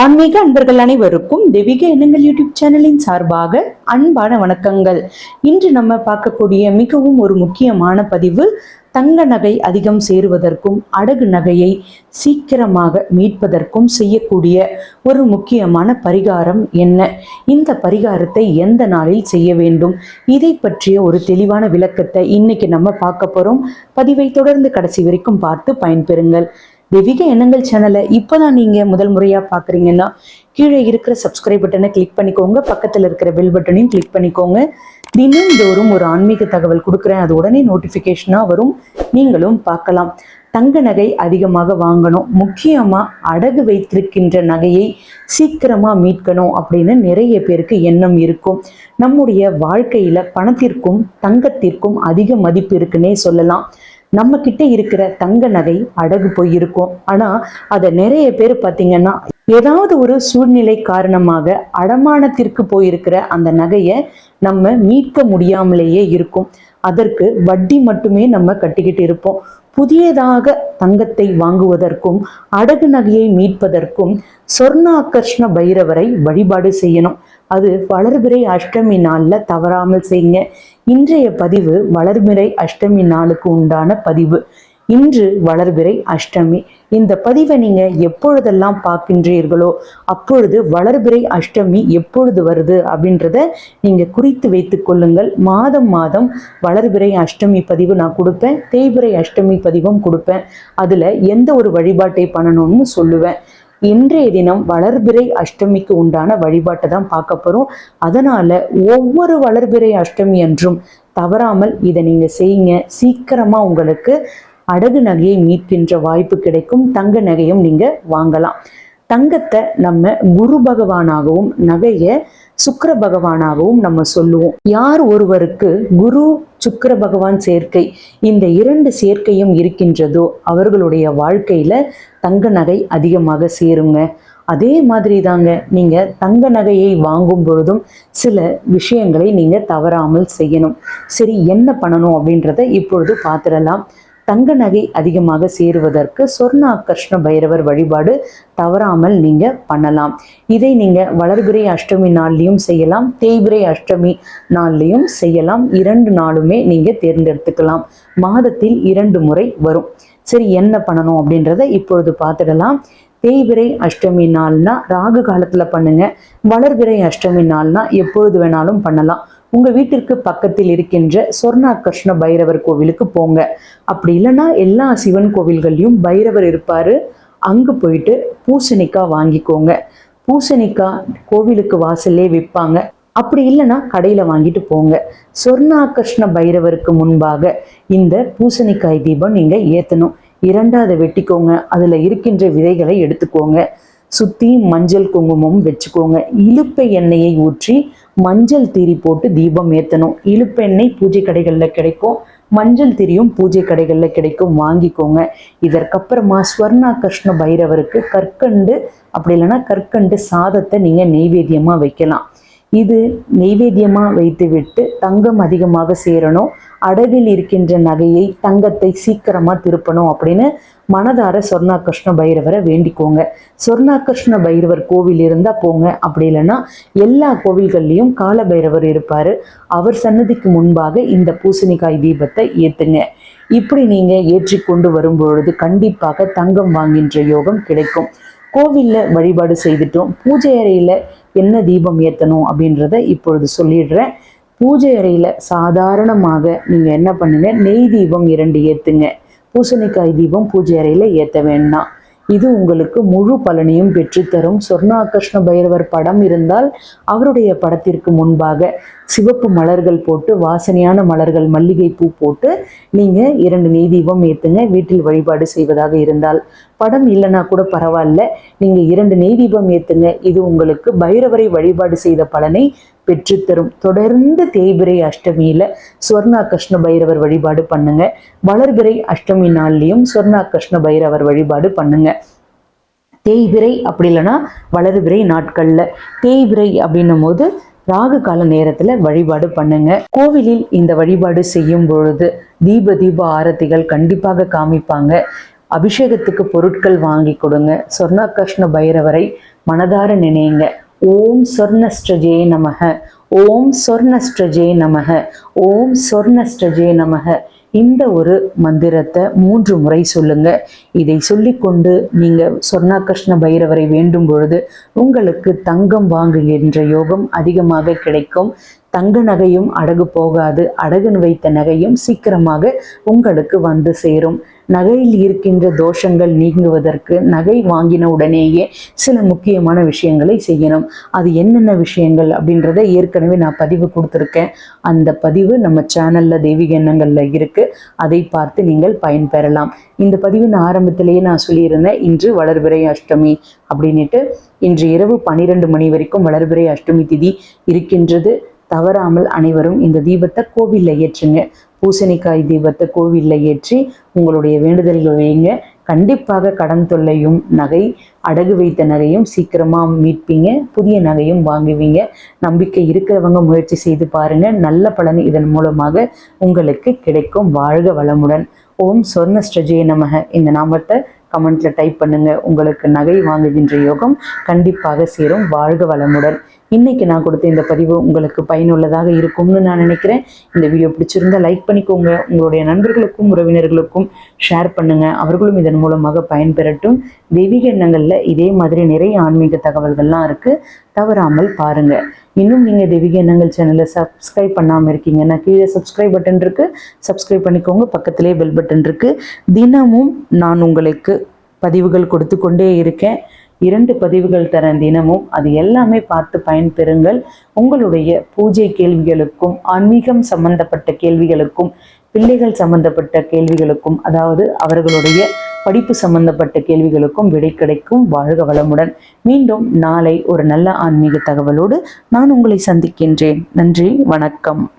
ஆன்மீக அன்பர்கள் அனைவருக்கும் தெய்வீக எண்ணங்கள் யூடியூப் சேனலின் சார்பாக அன்பான வணக்கங்கள். இன்று நம்ம பார்க்கக்கூடிய மிகவும் ஒரு முக்கியமான பதிவு தங்க நகை அதிகம் சேருவதற்கும் அடகு நகையை சீக்கிரமாக மீட்பதற்கும் செய்யக்கூடிய ஒரு முக்கியமான பரிகாரம் என்ன? இந்த பரிகாரத்தை எந்த நாளில் செய்ய வேண்டும்? இதை பற்றிய ஒரு தெளிவான விளக்கத்தை இன்னைக்கு நம்ம பார்க்க போறோம். பதிவை தொடர்ந்து கடைசி வரைக்கும் பார்த்து பயன்பெறுங்கள். தெய்வீக எண்ணங்கள் சேனலை இப்போதான் நீங்க முதல் முறையா பாக்குறீங்கன்னா கீழே இருக்கிற சப்ஸ்கிரைப் பட்டனை கிளிக் பண்ணிக்கோங்க. பக்கத்துல இருக்கிற பெல் பட்டனையும் கிளிக் பண்ணிக்கோங்க. தினந்தோறும் ஒரு ஆன்மீக தகவல் கொடுக்குறேன். அது உடனே நோட்டிஃபிகேஷனா வரும். நீங்களும் பார்க்கலாம். தங்க நகை அதிகமாக வாங்கணும். முக்கியமா அடகு வைத்திருக்கின்ற நகையை சீக்கிரமா மீட்கணும் அப்படின்னு நிறைய பேருக்கு எண்ணம் இருக்கும். நம்முடைய வாழ்க்கையில பணத்திற்கும் தங்கத்திற்கும் அதிக மதிப்பு இருக்குன்னே சொல்லலாம். நம்ம கிட்ட இருக்கிற தங்க நகை அடகு போயிருக்கும். ஆனா அதை நிறைய பேர் பார்த்தீங்கன்னா ஏதாவது ஒரு சூழ்நிலை காரணமாக அடமானத்திற்கு போயிருக்கிற அந்த நகையை நம்ம மீட்க முடியாமலேயே இருக்கும். அதற்கு வட்டி மட்டுமே நம்ம கட்டிக்கிட்டு இருப்போம். புதியதாக தங்கத்தை வாங்குவதற்கும் அடகு நகையை மீட்பதற்கும் சொர்ணாகர்ஷ்ண பைரவரை வழிபாடு செய்யணும். அது வளர்பிறை அஷ்டமி நாளில் தவறாமல் செய்யுங்க. இன்றைய பதிவு வளர்பிறை அஷ்டமி நாளுக்கு உண்டான பதிவு. இன்று வளர்பிறை அஷ்டமி. இந்த பதிவை நீங்க எப்பொழுதெல்லாம் பார்க்கின்றீர்களோ அப்பொழுது வளர்பிறை அஷ்டமி எப்பொழுது வருது அப்படின்றத நீங்க குறித்து வைத்துக் கொள்ளுங்கள். மாதம் மாதம் வளர்பிறை அஷ்டமி பதிவு நான் கொடுப்பேன். தேய்பிறை அஷ்டமி பதிவும் கொடுப்பேன். அதுல எந்த ஒரு வழிபாட்டை பண்ணணும்னு சொல்லுவேன். இன்றைய தினம் வளர்பிறை அஷ்டமிக்கு உண்டான வழிபாட்டை தான் பார்க்க போகிறோம் அதனால ஒவ்வொரு வளர்பிறை அஷ்டமி என்றும் தவறாமல் இதை நீங்க செய்யுங்க. சீக்கிரமா உங்களுக்கு அடகு நகையை மீட்கின்ற வாய்ப்பு கிடைக்கும். தங்க நகையும் நீங்க வாங்கலாம். தங்கத்தை நம்ம குரு பகவானாகவும் நகையை சுக்கர பகவானாகவும் நம்ம சொல்லுவோம். யார் ஒருவருக்கு குரு சுக்கர பகவான் சேர்க்கை இந்த இரண்டு சேர்க்கையும் இருக்கின்றதோ அவர்களுடைய வாழ்க்கையில தங்க நகை அதிகமாக சேருங்க. அதே மாதிரி தாங்க நீங்க தங்க நகையை வாங்கும் பொழுதும் சில விஷயங்களை நீங்க தவறாமல் செய்யணும். சரி என்ன பண்ணணும் அப்படின்றத இப்பொழுது பார்த்துடலாம். தங்க நகை அதிகமாக சேருவதற்கு சொர்ணாகர்ஷ்ண பைரவர் வழிபாடு தவறாமல் நீங்க பண்ணலாம். இதை நீங்க வளர்பிறை அஷ்டமி நாள்லையும் செய்யலாம் தேய்பிரை அஷ்டமி நாள்லையும் செய்யலாம். இரண்டு நாளுமே நீங்க தேர்ந்தெடுத்துக்கலாம். மாதத்தில் இரண்டு முறை வரும். சரி என்ன பண்ணணும் அப்படின்றத இப்பொழுது பார்த்துடலாம். தேய்பிரை அஷ்டமி நாள்னா ராகு காலத்துல பண்ணுங்க. வளர்பிறை அஷ்டமி நாள்னா எப்பொழுது வேணாலும் பண்ணலாம். உங்க வீட்டிற்கு பக்கத்தில் இருக்கின்ற சொர்ணாகர்ஷ்ண பைரவர் கோவிலுக்கு போங்க. அப்படி இல்லைன்னா எல்லா சிவன் கோவில்கள்லையும் பைரவர் இருப்பாரு. அங்கு போயிட்டு பூசணிக்காய் வாங்கிக்கோங்க. பூசணிக்காய் கோவிலுக்கு வாசல்லே விற்பாங்க. அப்படி இல்லைன்னா கடையில் வாங்கிட்டு போங்க. சொர்ணாகர்ஷ்ண பைரவருக்கு முன்பாக இந்த பூசணிக்காய் தீபம் நீங்கள் ஏற்றணும் இரண்டாவது வெட்டிக்கோங்க. அதில் இருக்கின்ற விதைகளை எடுத்துக்கோங்க. சுற்றி மஞ்சள் குங்குமம் வச்சுக்கோங்க. இலுப்பை எண்ணெயை ஊற்றி மஞ்சள் திரி போட்டு தீபம் ஏற்றணும் இலுப்பெண்ணெய் பூஜை கடைகளில் கிடைக்கும். மஞ்சள் திரியும் பூஜை கடைகளில் கிடைக்கும். வாங்கிக்கோங்க. இதற்கப்புறமா ஸ்வர்ணா கிருஷ்ண பைரவருக்கு கற்கண்டு அப்படி இல்லைன்னா கற்கண்டு சாதத்தை நீங்கள் நெய்வேத்தியமாக வைக்கலாம். இது நெய்வேத்தியமாக வைத்துவிட்டு தங்கம் அதிகமாக சேரணும். அடவில் இருக்கின்ற நகையை தங்கத்தை சீக்கிரமாக திருப்பணும் அப்படின்னு மனதார சொர்ணாகிருஷ்ண பைரவரை வேண்டிக்கோங்க. சொர்ணாகிருஷ்ண பைரவர் கோவில் இருந்தால் போங்க. அப்படி இல்லைன்னா எல்லா கோவில்கள்லேயும் கால பைரவர் இருப்பார். அவர் சன்னதிக்கு முன்பாக இந்த பூசணிக்காய் தீபத்தை ஏற்றுங்க இப்படி நீங்கள் ஏற்றி கொண்டு வரும்பொழுது கண்டிப்பாக தங்கம் வாங்கின்ற யோகம் கிடைக்கும். கோவிலில் வழிபாடு செய்துட்டோம். பூஜை அறையில் என்ன தீபம் ஏற்றணும் அப்படின்றத இப்பொழுது சொல்லிடுறேன். பூஜை அறையில் சாதாரணமாக நீங்கள் என்ன பண்ணுங்க? நெய் தீபம் இரண்டு ஏற்றுங்க பூசணிக்காய் தீபம் பூஜை அறையில் ஏற்ற வேண்டாம். இது உங்களுக்கு முழு பலனையும் பெற்றுத்தரும். சொர்ணாகிருஷ்ண பைரவர் படம் இருந்தால் அவருடைய படத்திற்கு முன்பாக சிவப்பு மலர்கள் போட்டு வாசனையான மலர்கள் மல்லிகை பூ போட்டு நீங்கள் இரண்டு நெய் தீபம் ஏற்றுங்க வீட்டில் வழிபாடு செய்வதாக இருந்தால் படம் இல்லைனா கூட பரவாயில்ல. நீங்கள் இரண்டு நெய் தீபம் ஏற்றுங்க இது உங்களுக்கு பைரவரை வழிபாடு செய்த பலனை பெற்றுத்தரும். தொடர்ந்து தேய்பிரை அஷ்டமியில ஸ்வர்ணா கிருஷ்ண பைரவர் வழிபாடு பண்ணுங்க. வளர்பிறை அஷ்டமி நாள்லேயும் ஸ்வர்ணா கிருஷ்ண பைரவர் வழிபாடு பண்ணுங்க. தேய்பிரை அப்படி இல்லைன்னா வளர்பிறை நாட்கள்ல தேய்பிரை அப்படின்னும் போது ராகு கால நேரத்துல வழிபாடு பண்ணுங்க. கோவிலில் இந்த வழிபாடு செய்யும் பொழுது தீப தீப ஆரத்திகள் கண்டிப்பாக காமிப்பாங்க. அபிஷேகத்துக்கு பொருட்கள் வாங்கி கொடுங்க. சொர்ணாகிருஷ்ண பைரவரை மனதார நினைங்க. ஓம் சொர்ணஸ்ட்ரஜே நமக. ஓம் சொர்ணஸ்ட்ரஜே நமக. ஓம் சொர்ணஸ்ட்ரஜே நமக. இந்த ஒரு மந்திரத்தை மூன்று முறை சொல்லுங்க. இதை சொல்லிக்கொண்டு நீங்க சொர்ணாகிருஷ்ண பைரவரை வேண்டும் பொழுது உங்களுக்கு தங்கம் வாங்குகின்ற யோகம் அதிகமாக கிடைக்கும். தங்க நகையும் அடகு போகாது. அடகு வைத்த நகையும் சீக்கிரமாக உங்களுக்கு வந்து சேரும். நகையில் இருக்கின்ற தோஷங்கள் நீங்குவதற்கு நகை வாங்கின உடனேயே சில முக்கியமான விஷயங்களை செய்யணும். அது என்னென்ன விஷயங்கள் அப்படின்றத ஏற்கனவே நான் பதிவு கொடுத்துருக்கேன். அந்த பதிவு நம்ம சேனல்ல தெய்வீக எண்ணங்கள்ல இருக்கு. அதை பார்த்து நீங்கள் பயன்பெறலாம். இந்த பதிவின் ஆரம்பத்திலேயே நான் சொல்லியிருந்தேன் இன்று வளர்பிறை அஷ்டமி அப்படின்னுட்டு. இன்று இரவு பன்னிரெண்டு மணி வரைக்கும் வளர்பிறை அஷ்டமி திதி இருக்கின்றது. தவறாமல் அனைவரும் இந்த தீபத்தை கோவிலில் ஏற்றுங்க. பூசணிக்காய் தீபத்தை கோவிலில் ஏற்றி உங்களுடைய வேண்டுதல்கள் வைங்க கண்டிப்பாக கடன் தொல்லையும் நகை அடகு வைத்த நகையும் சீக்கிரமாக மீட்பீங்க. புதிய நகையும் வாங்குவீங்க. நம்பிக்கை இருக்கிறவங்க முயற்சி செய்து பாருங்க. நல்ல பலன் இதன் மூலமாக உங்களுக்கு கிடைக்கும். வாழ்க வளமுடன். ஓம் சொர்ண சொர்ணஸ்டஜே நமக. இந்த நாமத்தை கமெண்ட்ல டைப் பண்ணுங்க. உங்களுக்கு நகை வாங்குகின்ற யோகம் கண்டிப்பாக சேரும். வாழ்க வளமுடன். இன்னைக்கு நான் கொடுத்த இந்த பதிவு உங்களுக்கு பயனுள்ளதாக இருக்கும்னு நான் நினைக்கிறேன். இந்த வீடியோ பிடிச்சிருந்தா லைக் பண்ணிக்கோங்க. உங்களுடைய நண்பர்களுக்கும் உறவினர்களுக்கும் ஷேர் பண்ணுங்க. அவர்களும் இதன் மூலமாக பயன்பெறட்டும். தெய்வீக எண்ணங்களில் இதே மாதிரி நிறைய ஆன்மீக தகவல்கள்லாம் இருக்கு. தவறாமல் பாருங்க. இன்னும் நீங்க தெய்வீக எண்ணங்கள் சேனலை சப்ஸ்கிரைப் பண்ணாமல் இருக்கீங்கன்னா கீழே சப்ஸ்கிரைப் பட்டன் இருக்கு. சப்ஸ்கிரைப் பண்ணிக்கோங்க. பக்கத்திலே பெல் பட்டன் இருக்கு. தினமும் நான் உங்களுக்கு பதிவுகள் கொடுத்து கொண்டே இருக்கேன். இரண்டு பதிவுகள் தரேன் தினமும் அது எல்லாமே பார்த்து பயன்பெறுங்கள். உங்களுடைய பூஜை கேள்விகளுக்கும் ஆன்மீகம் சம்பந்தப்பட்ட கேள்விகளுக்கும் பிள்ளைகள் சம்பந்தப்பட்ட கேள்விகளுக்கும் அதாவது அவர்களுடைய படிப்பு சம்பந்தப்பட்ட கேள்விகளுக்கும் விடை கிடைக்கும். வாழ்க வளமுடன். மீண்டும் நாளை ஒரு நல்ல ஆன்மீக தகவலோடு நான் உங்களை சந்திக்கின்றேன். நன்றி வணக்கம்.